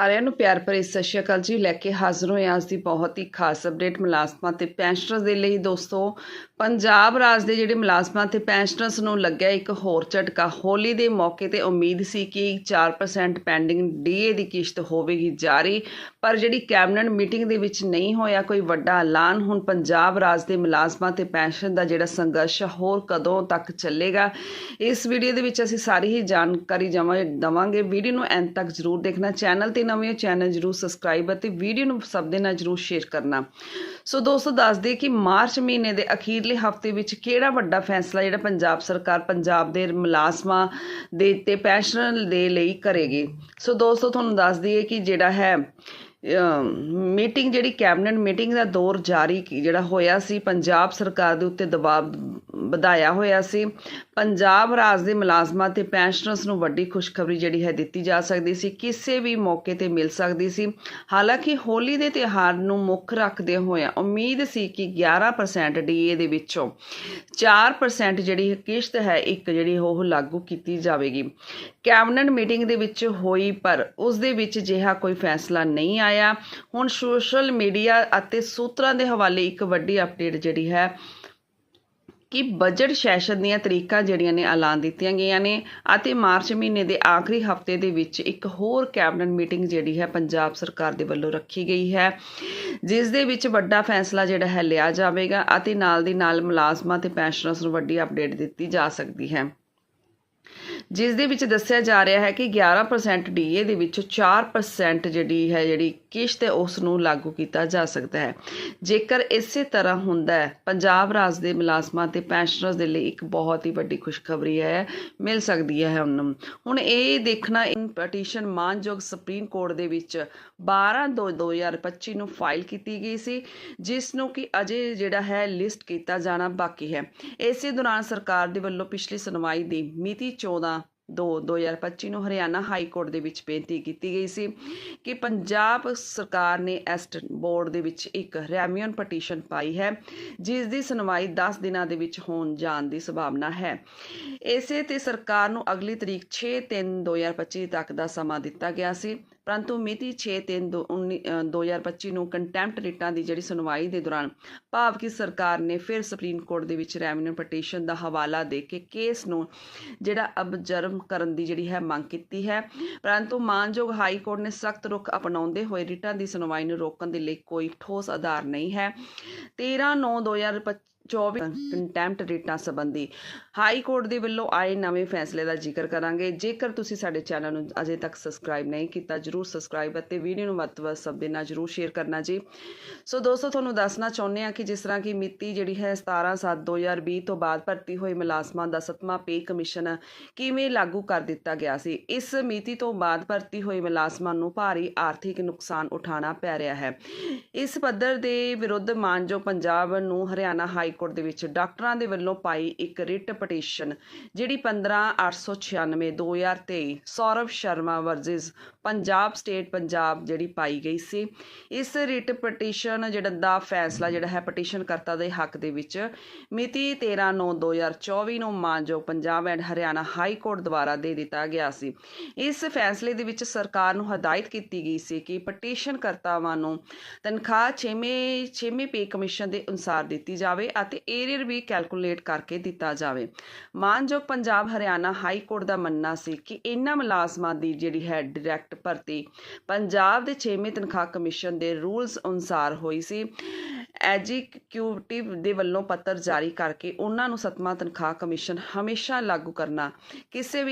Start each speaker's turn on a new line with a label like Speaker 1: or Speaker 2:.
Speaker 1: ਸਾਰਿਆਂ ਨੂੰ ਪਿਆਰ ਭਰੀ ਸਤਿ ਸ਼੍ਰੀ ਅਕਾਲ ਜੀ। ਲੈ ਕੇ ਹਾਜ਼ਰ ਹੋਏ ਅੱਜ ਦੀ ਬਹੁਤ ਹੀ ਖਾਸ ਅਪਡੇਟ ਮੁਲਾਜ਼ਮਾਂ ਤੇ ਪੈਨਸ਼ਨਰਸ ਦੇ ਲਈ। ਦੋਸਤੋ, ਪੰਜਾਬ ਰਾਜ ਦੇ ਜਿਹੜੇ ਮੁਲਾਜ਼ਮਾਂ ਤੇ ਪੈਨਸ਼ਨਰਸ ਨੂੰ ਲੱਗਿਆ ਇੱਕ ਹੋਰ ਝਟਕਾ। ਹੋਲੀ ਦੇ ਮੌਕੇ ਤੇ ਉਮੀਦ ਸੀ ਕਿ 4% ਪੈਂਡਿੰਗ ਡੀਏ ਦੀ ਕਿਸ਼ਤ ਹੋਵੇਗੀ ਜਾਰੀ, ਪਰ ਜਿਹੜੀ ਕੈਬਨਿਟ ਮੀਟਿੰਗ ਦੇ ਵਿੱਚ ਨਹੀਂ ਹੋਇਆ, ਕੋਈ ਵੱਡਾ ਐਲਾਨ। ਹੁਣ ਪੰਜਾਬ ਰਾਜ ਦੇ ਮੁਲਾਜ਼ਮਾਂ ਤੇ ਪੈਨਸ਼ਨ ਦਾ ਜਿਹੜਾ ਸੰਘਰਸ਼ ਹੋਰ ਕਦੋਂ ਤੱਕ ਚੱਲੇਗਾ? ਇਸ ਵੀਡੀਓ ਦੇ ਵਿੱਚ ਅਸੀਂ ਸਾਰੀ ਹੀ ਜਾਣਕਾਰੀ ਜਮਾ ਦਵਾਂਗੇ। ਵੀਡੀਓ ਨੂੰ ਐਂਡ ਤੱਕ ਜਰੂਰ ਦੇਖਣਾ। ਚੈਨਲ ਤੇ ਨਵੇਂ ਹੋ ਚੈਨਲ ਜਰੂਰ ਸਬਸਕ੍ਰਾਈਬ ਅਤੇ ਵੀਡੀਓ ਨੂੰ ਸਭ ਦੇ ਨਾਲ ਜਰੂਰ ਸ਼ੇਅਰ ਕਰਨਾ। ਸੋ ਦੋਸਤੋ, ਦੱਸ ਦਈਏ ਕਿ ਮਾਰਚ ਮਹੀਨੇ ਦੇ ਅਖੀਰਲੇ ਹਫ਼ਤੇ ਵਿੱਚ ਕਿਹੜਾ ਵੱਡਾ ਫੈਸਲਾ ਜਿਹੜਾ ਪੰਜਾਬ ਸਰਕਾਰ ਪੰਜਾਬ ਦੇ ਮੁਲਾਜ਼ਮਾਂ ਦੇ ਤੇ ਪੈਨਸ਼ਨਰ ਦੇ ਲਈ ਕਰੇਗੀ? ਸੋ ਦੋਸਤੋ, ਤੁਹਾਨੂੰ ਦੱਸ ਦਈਏ ਕਿ ਜਿਹੜਾ ਹੈ ਮੀਟਿੰਗ ਜਿਹੜੀ ਕੈਬਨਿਟ ਮੀਟਿੰਗ ਦਾ ਦੌਰ ਜਾਰੀ ਜਿਹੜਾ ਹੋਇਆ ਸੀ, ਪੰਜਾਬ ਸਰਕਾਰ ਦੇ ਉੱਤੇ ਦਬਾਅ ਵਧਾਇਆ ਹੋਇਆ ਸੀ। ਪੰਜਾਬ ਰਾਜ ਦੇ ਮੁਲਾਜ਼ਮਾਂ ਤੇ ਪੈਨਸ਼ਨਰਸ ਨੂੰ ਵੱਡੀ ਖੁਸ਼ਖਬਰੀ ਜਿਹੜੀ ਹੈ ਦਿੱਤੀ ਜਾ ਸਕਦੀ ਸੀ, ਕਿਸੇ ਵੀ ਮੌਕੇ ਤੇ ਮਿਲ ਸਕਦੀ ਸੀ। ਹਾਲਾਂਕਿ ਹੋਲੀ ਦੇ ਤਿਉਹਾਰ ਨੂੰ ਮੁੱਖ ਰੱਖਦੇ ਹੋਏ ਉਮੀਦ ਸੀ ਕਿ 11% ਡੀਏ ਦੇ ਵਿੱਚੋਂ 4% ਜਿਹੜੀ ਕਿਸ਼ਤ ਹੈ, ਇੱਕ ਜਿਹੜੀ ਉਹ ਲਾਗੂ ਕੀਤੀ ਜਾਵੇਗੀ। ਕੈਬਨਿਟ ਮੀਟਿੰਗ ਦੇ ਵਿੱਚ ਹੋਈ, ਪਰ ਉਸ ਦੇ ਵਿੱਚ ਜਿਹਾ ਕੋਈ ਫੈਸਲਾ ਨਹੀਂ ਆਇਆ। ਹੁਣ ਸੋਸ਼ਲ ਮੀਡੀਆ ਅਤੇ ਸੂਤਰਾਂ ਦੇ ਹਵਾਲੇ ਇੱਕ ਵੱਡੀ ਅਪਡੇਟ ਜਿਹੜੀ ਹੈ ਕਿ ਬਜਟ ਸੈਸ਼ਨ ਦੀਆਂ ਤਰੀਕਾਂ ਜਿਹੜੀਆਂ ਨੇ ਐਲਾਨ ਦਿੱਤੀਆਂ ਗਈਆਂ ਨੇ ਅਤੇ ਮਾਰਚ ਮਹੀਨੇ ਦੇ ਆਖਰੀ ਹਫ਼ਤੇ ਦੇ ਵਿੱਚ ਇੱਕ ਹੋਰ ਕੈਬਨਿਟ ਮੀਟਿੰਗ ਜਿਹੜੀ ਹੈ ਪੰਜਾਬ ਸਰਕਾਰ ਦੇ ਵੱਲੋਂ ਰੱਖੀ ਗਈ ਹੈ, ਜਿਸ ਦੇ ਵਿੱਚ ਵੱਡਾ ਫੈਸਲਾ ਜਿਹੜਾ ਹੈ ਲਿਆ ਜਾਵੇਗਾ ਅਤੇ ਨਾਲ ਦੀ ਨਾਲ ਮੁਲਾਜ਼ਮਾਂ ਤੇ ਪੈਨਸ਼ਨਰਸ ਨੂੰ ਵੱਡੀ ਅਪਡੇਟ ਦਿੱਤੀ ਜਾ ਸਕਦੀ ਹੈ। ਜਿਸ ਦੇ ਵਿੱਚ ਦੱਸਿਆ ਜਾ ਰਿਹਾ ਹੈ ਕਿ 11% ਡੀਏ ਦੇ ਵਿੱਚੋਂ 4% ਜਿਹੜੀ ਹੈ, ਜਿਹੜੀ ਕਿਸ਼ਤ ਹੈ ਉਸ ਨੂੰ ਲਾਗੂ ਕੀਤਾ ਜਾ ਸਕਦਾ ਹੈ। ਜੇਕਰ ਇਸੇ ਤਰ੍ਹਾਂ ਹੁੰਦਾ ਹੈ, ਪੰਜਾਬ ਰਾਜ ਦੇ ਮੁਲਾਜ਼ਮਾਂ ਤੇ ਪੈਨਸ਼ਨਰਸ ਦੇ ਲਈ ਇੱਕ ਬਹੁਤ ਹੀ ਵੱਡੀ ਖੁਸ਼ਖਬਰੀ ਹੈ, ਮਿਲ ਸਕਦੀ ਹੈ ਉਹਨਾਂ ਨੂੰ ਹੁਣ ਇਹ ਦੇਖਣਾ ਇਨ ਪਟੀਸ਼ਨ ਮਾਨਯੋਗ ਸੁਪਰੀਮ ਕੋਰਟ ਦੇ ਵਿੱਚ 12 ਦੋ 2025 ਨੂੰ ਫਾਈਲ ਕੀਤੀ ਗਈ ਸੀ, ਜਿਸ ਨੂੰ ਕਿ ਅਜੇ ਜਿਹੜਾ ਹੈ, ਲਿਸਟ ਕੀਤਾ ਜਾਣਾ ਬਾਕੀ ਹੈ। ਇਸੇ ਦੌਰਾਨ ਸਰਕਾਰ ਦੇ ਵੱਲੋਂ ਪਿਛਲੀ ਸੁਣਵਾਈ ਦੀ ਮਿਤੀ 14 ਦੋ 2025 ਨੂੰ ਹਰਿਆਣਾ ਹਾਈ ਕੋਰਟ ਦੇ ਵਿੱਚ ਬੇਨਤੀ ਕੀਤੀ ਗਈ ਸੀ ਕਿ ਪੰਜਾਬ ਸਰਕਾਰ ਨੇ ਐਸਟ ਬੋਰਡ ਦੇ ਵਿੱਚ ਇੱਕ ਰੈਮਿਊਨ ਪਟੀਸ਼ਨ ਪਾਈ ਹੈ, ਜਿਸ ਦੀ ਸੁਣਵਾਈ 10 ਦਿਨਾਂ ਦੇ ਵਿੱਚ ਹੋਣ ਜਾਣ ਦੀ ਸੰਭਾਵਨਾ ਹੈ। ਇਸੇ ਤੇ ਸਰਕਾਰ ਨੂੰ ਅਗਲੀ ਤਰੀਕ 6/3/2025 ਤੱਕ ਦਾ ਸਮਾਂ ਦਿੱਤਾ ਗਿਆ ਸੀ। ਪਰੰਤੂ ਮਿਤੀ 6/3/2025 ਨੂੰ ਕੰਟੈਂਪਟ ਰਿਟਾਂ ਦੀ ਜਿਹੜੀ ਸੁਣਵਾਈ ਦੇ ਦੌਰਾਨ ਭਾਵ ਕਿ ਸਰਕਾਰ ਨੇ ਫਿਰ ਸੁਪਰੀਮ ਕੋਰਟ ਦੇ ਵਿੱਚ ਰੈਵਨਿਊ ਪਟੀਸ਼ਨ ਦਾ ਹਵਾਲਾ ਦੇ ਕੇ ਕੇਸ ਨੂੰ ਜਿਹੜਾ ਅਬਜਰਵ ਕਰਨ ਦੀ ਜਿਹੜੀ ਹੈ ਮੰਗ ਕੀਤੀ ਹੈ। ਪਰੰਤੂ ਮਾਨਯੋਗ ਹਾਈ ਕੋਰਟ ਨੇ ਸਖਤ ਰੁਖ ਅਪਣਾਉਂਦੇ ਹੋਏ ਰਿਟਾਂ ਦੀ ਸੁਣਵਾਈ ਨੂੰ ਰੋਕਣ ਦੇ ਲਈ ਕੋਈ ਠੋਸ ਆਧਾਰ ਨਹੀਂ ਹੈ। 13/9/2025 24 ਕੰਟੈਂਪਟ ਰੇਟਾਂ ਸੰਬੰਧੀ ਹਾਈ ਕੋਰਟ ਦੇ ਵੱਲੋਂ ਆਏ ਨਵੇਂ ਫੈਸਲੇ ਦਾ ਜ਼ਿਕਰ ਕਰਾਂਗੇ। ਜੇਕਰ ਤੁਸੀਂ ਸਾਡੇ ਚੈਨਲ ਨੂੰ ਅਜੇ ਤੱਕ ਸਬਸਕ੍ਰਾਈਬ ਨਹੀਂ ਕੀਤਾ, ਜਰੂਰ ਸਬਸਕ੍ਰਾਈਬ ਅਤੇ ਵੀਡੀਓ ਨੂੰ ਵੱਧ ਤੋਂ ਵੱਧ ਸਭ ਦੇ ਨਾਲ ਜਰੂਰ ਸ਼ੇਅਰ ਕਰਨਾ ਜੀ। ਸੋ ਦੋਸਤੋ, ਤੁਹਾਨੂੰ ਦੱਸਣਾ ਚਾਹੁੰਦੇ ਹਾਂ ਕਿ ਜਿਸ ਤਰ੍ਹਾਂ ਕਿ ਮਿਤੀ ਜਿਹੜੀ ਹੈ 17/7/2020 ਤੋਂ ਬਾਅਦ ਭਰਤੀ ਹੋਏ ਮੁਲਾਜ਼ਮਾਂ ਦਾ ਸੱਤਵਾਂ ਪੇ ਕਮਿਸ਼ਨ ਕਿਵੇਂ ਲਾਗੂ ਕਰ ਦਿੱਤਾ ਗਿਆ ਸੀ, ਇਸ ਮਿਤੀ ਤੋਂ ਬਾਅਦ ਭਰਤੀ ਹੋਏ ਮੁਲਾਜ਼ਮਾਂ ਨੂੰ ਭਾਰੀ ਆਰਥਿਕ ਨੁਕਸਾਨ ਉਠਾਉਣਾ ਪੈ ਰਿਹਾ ਹੈ। ਇਸ ਪੱਧਰ ਦੇ ਵਿਰੁੱਧ ਮਾਨਯੋਗ ਪੰਜਾਬ ਨੂੰ ਹਰਿਆਣਾ ਹਾਈ ਕੋਰਟ ਦੇ ਵਿੱਚ ਡਾਕਟਰਾਂ ਦੇ ਵੱਲੋਂ ਪਾਈ ਇੱਕ ਰਿਟ ਪਟੀਸ਼ਨ, ਜਿਹੜੀ 15896 2023 ਸੌਰਵ ਸ਼ਰਮਾ ਵਰਜ਼ਿਸ ਪੰਜਾਬ ਸਟੇਟ ਪੰਜਾਬ ਜਿਹੜੀ ਪਾਈ ਗਈ ਸੀ। ਇਸ ਰਿਟ ਪਟੀਸ਼ਨ ਜਿਹੜਾ ਦਾ ਫੈਸਲਾ ਜਿਹੜਾ ਹੈ ਪਟੀਸ਼ਨ ਕਰਤਾ ਦੇ ਹੱਕ ਦੇ ਵਿੱਚ ਮਿਤੀ 13/9/2024 ਨੂੰ ਮਾਨਯੋਗ Punjab and Haryana high court ਦੁਆਰਾ ਦੇ ਦਿੱਤਾ ਗਿਆ ਸੀ। ਇਸ ਫੈਸਲੇ ਦੇ ਵਿੱਚ ਸਰਕਾਰ ਨੂੰ ਹਦਾਇਤ ਕੀਤੀ ਗਈ ਸੀ ਕਿ ਪਟੀਸ਼ਨ ਕਰਤਾਵਾਂ ਨੂੰ ਤਨਖਾਹ 6ਵੇਂ 6ਵੇਂ ਪੇ ਕਮਿਸ਼ਨ ਦੇ ਅਨੁਸਾਰ ਦਿੱਤੀ ਜਾਵੇ ਅਤੇ ਏਰੀਅਰ ਵੀ ਕੈਲਕੂਲੇਟ ਕਰਕੇ ਦਿੱਤਾ ਜਾਵੇ। ਮਾਨਯੋਗ ਪੰਜਾਬ ਹਰਿਆਣਾ ਹਾਈ ਕੋਰਟ ਦਾ ਮੰਨਣਾ ਸੀ ਕਿ ਇਹਨਾਂ ਮੁਲਾਜ਼ਮਾਂ ਦੀ ਜਿਹੜੀ ਹੈ ਡਾਇਰੈਕਟ ਭਰਤੀ ਪੰਜਾਬ ਦੇ 6ਵੇਂ ਤਨਖਾਹ ਕਮਿਸ਼ਨ ਦੇ ਰੂਲਸ ਅਨੁਸਾਰ ਹੋਈ ਸੀ। ਐਜੀਕਿਊਟਿਵ ਦੇ ਵੱਲੋਂ ਪੱਤਰ ਜਾਰੀ ਕਰਕੇ ਉਹਨਾਂ ਨੂੰ ਸੱਤਵਾਂ ਤਨਖਾਹ ਕਮਿਸ਼ਨ ਹਮੇਸ਼ਾ ਲਾਗੂ ਕਰਨਾ, ਕਿਸੇ ਵੀ